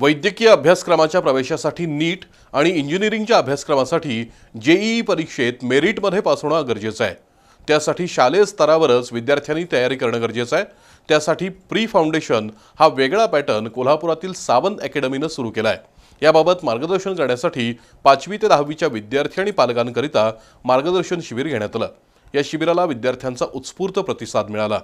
वैद्यकीय अभ्यासक्रमाच्या प्रवेशासाठी नीट आणि इंजिनिअरिंगच्या अभ्यासक्रमासाठी जेईई परीक्षेत मेरिटमध्ये पास होणं गरजेचं आहे. त्यासाठी शालेय स्तरावरच विद्यार्थ्यांनी तयारी करणं गरजेचं आहे. त्यासाठी प्री फाउंडेशन हा वेगळा पॅटर्न कोल्हापुरातील सावंत अकॅडमीनं सुरू केला आहे. याबाबत मार्गदर्शन करण्यासाठी पाचवी ते दहावीच्या विद्यार्थी आणि पालकांकरिता मार्गदर्शन शिबिर घेण्यात आलं. या शिबिराला विद्यार्थ्यांचा उत्स्फूर्त प्रतिसाद मिळाला.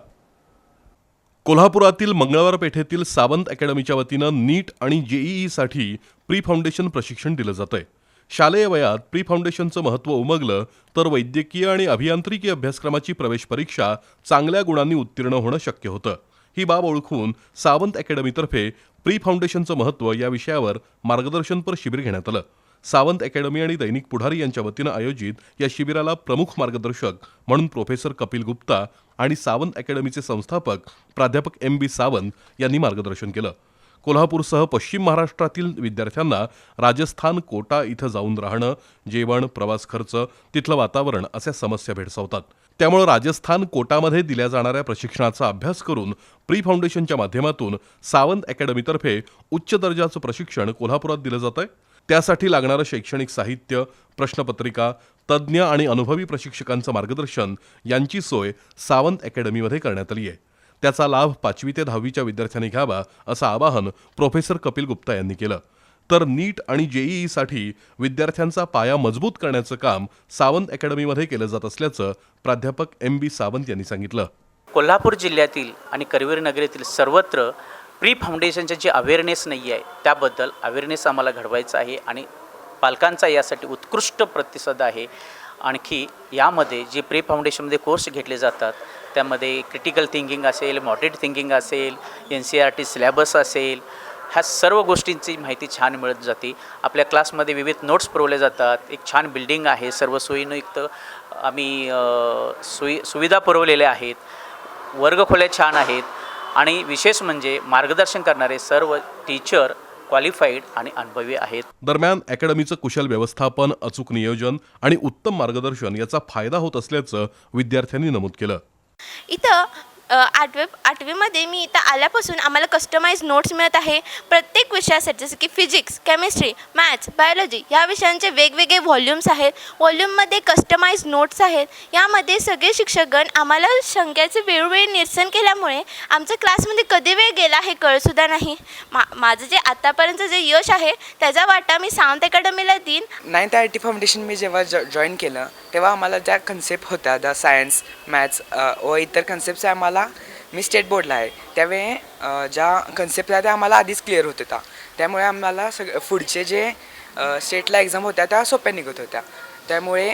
कोल्हापुरातील मंगळवार पेठेतील सावंत अकॅडमीच्या वतीनं नीट आणि जेईईसाठी प्री फाउंडेशन प्रशिक्षण दिलं जातंय. शालेय वयात प्री फाउंडेशनचं महत्त्व उमगलं तर वैद्यकीय आणि अभियांत्रिकी अभ्यासक्रमाची प्रवेश परीक्षा चांगल्या गुणांनी उत्तीर्ण होणं शक्य होतं. ही बाब ओळखून सावंत अकॅडमीतर्फे प्री फाउंडेशनचं महत्त्व या विषयावर मार्गदर्शनपर शिबिर घेण्यात आलं. सावंत अकॅडमी आणि दैनिक पुढारी यांच्या वतीनं आयोजित या शिबिराला प्रमुख मार्गदर्शक म्हणून प्रोफेसर कपिल गुप्ता आणि सावंत अकॅडमीचे संस्थापक प्राध्यापक एम बी सावंत यांनी मार्गदर्शन केलं. कोल्हापूरसह पश्चिम महाराष्ट्रातील विद्यार्थ्यांना राजस्थान कोटा इथं जाऊन राहणं जेवण प्रवास खर्च तिथलं वातावरण अशा समस्या भेडसावतात. त्यामुळे राजस्थान कोटामध्ये दिल्या जाणाऱ्या प्रशिक्षणाचा अभ्यास करून प्री फाउंडेशनच्या माध्यमातून सावंत अकॅडमीतर्फे उच्च दर्जाचं प्रशिक्षण कोल्हापुरात दिलं जात आहे त्यासाठी लागणारं शैक्षणिक साहित्य प्रश्नपत्रिका तज्ज्ञ आणि अनुभवी प्रशिक्षकांचं मार्गदर्शन यांची सोय सावंत अकॅडमीमध्ये करण्यात आली आहे. त्याचा लाभ पाचवी ते दहावीच्या विद्यार्थ्यांनी घ्यावा असं आवाहन प्रोफेसर कपिल गुप्ता यांनी केलं. तर नीट आणि जेईईसाठी विद्यार्थ्यांचा पाया मजबूत करण्याचं काम सावंत अकॅडमीमध्ये केलं जात असल्याचं प्राध्यापक एम बी सावंत यांनी सांगितलं. कोल्हापूर जिल्ह्यातील आणि करवीर नगरीतील सर्वत्र प्री फाउंडेशनचे जे अवेअरनेस नाही आहे त्याबद्दल अवेअरनेस आम्हाला घडवायचं आहे आणि पालकांचा यासाठी उत्कृष्ट प्रतिसाद आहे. आणखी यामध्ये जे प्री फाउंडेशनमध्ये कोर्स घेतले जातात त्यामध्ये क्रिटिकल थिंकिंग असेल मॉडरेट थिंकिंग असेल N C R T syllabus असेल ह्या सर्व गोष्टींची माहिती छान मिळत जाते. आपल्या क्लासमध्ये विविध नोट्स पुरवले जातात. एक छान बिल्डिंग आहे सर्व सोयीनुक्त आम्ही सुई सोयी सुविधा पुरवलेल्या आहेत. वर्गखोल्या छान आहेत. आणि विशेष म्हणजे मार्गदर्शन करणारे सर्व टीचर क्वालिफाईड आणि अनुभवी आहेत. दरम्यान अकॅडमीचं कुशल व्यवस्थापन अचूक नियोजन आणि उत्तम मार्गदर्शन याचा फायदा होत असल्याचं विद्यार्थ्यांनी नमूद केलं. इथं आठवे आठवीमध्ये मी इथं आल्यापासून आम्हाला कस्टमाइज नोट्स मिळत आहे. प्रत्येक विषयासाठी जसं की फिजिक्स केमिस्ट्री मॅथ्स बायोलॉजी या विषयांचे वेगवेगळे व्हॉल्यूम्स आहेत. व्हॉल्यूममध्ये कस्टमाइज नोट्स आहेत. यामध्ये सगळे शिक्षकगण आम्हाला शंक्याचे वेळोवेळी निरसन केल्यामुळे आमच्या क्लासमध्ये कधी वेळ गेला हे कळसुद्धा नाही. मा माझं जे आत्तापर्यंत जे यश आहे त्याचा वाटा मी सावंत अकॅडमीला देईन. नाईन्थ आय टी फाउंडेशन मी जेव्हा जॉ जॉईन केलं तेव्हा आम्हाला ज्या कन्सेप्ट होत्या द सायन्स मॅथ्स व इतर कन्सेप्ट्स आम्हाला मी स्टेट बोर्डला आहे. त्यावेळी ज्या कन्सेप्ट त्या आम्हाला आधीच क्लिअर होत होता त्यामुळे आम्हाला सग पुढचे जे स्टेटला एक्झाम होत्या त्या सोप्या निघत होत्या. त्यामुळे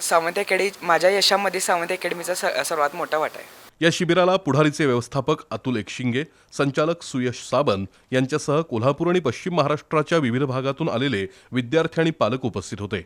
सावंत अकॅडमी माझ्या यशामध्ये सावंत अकॅडमीचा स सर्वात मोठा वाटा आहे. या शिबिराला पुढारीचे व्यवस्थापक अतुल एकशिंगे संचालक सुयश साबंत यांच्यासह कोल्हापूर आणि पश्चिम महाराष्ट्राच्या विविध भागातून आलेले विद्यार्थी आणि पालक उपस्थित होते.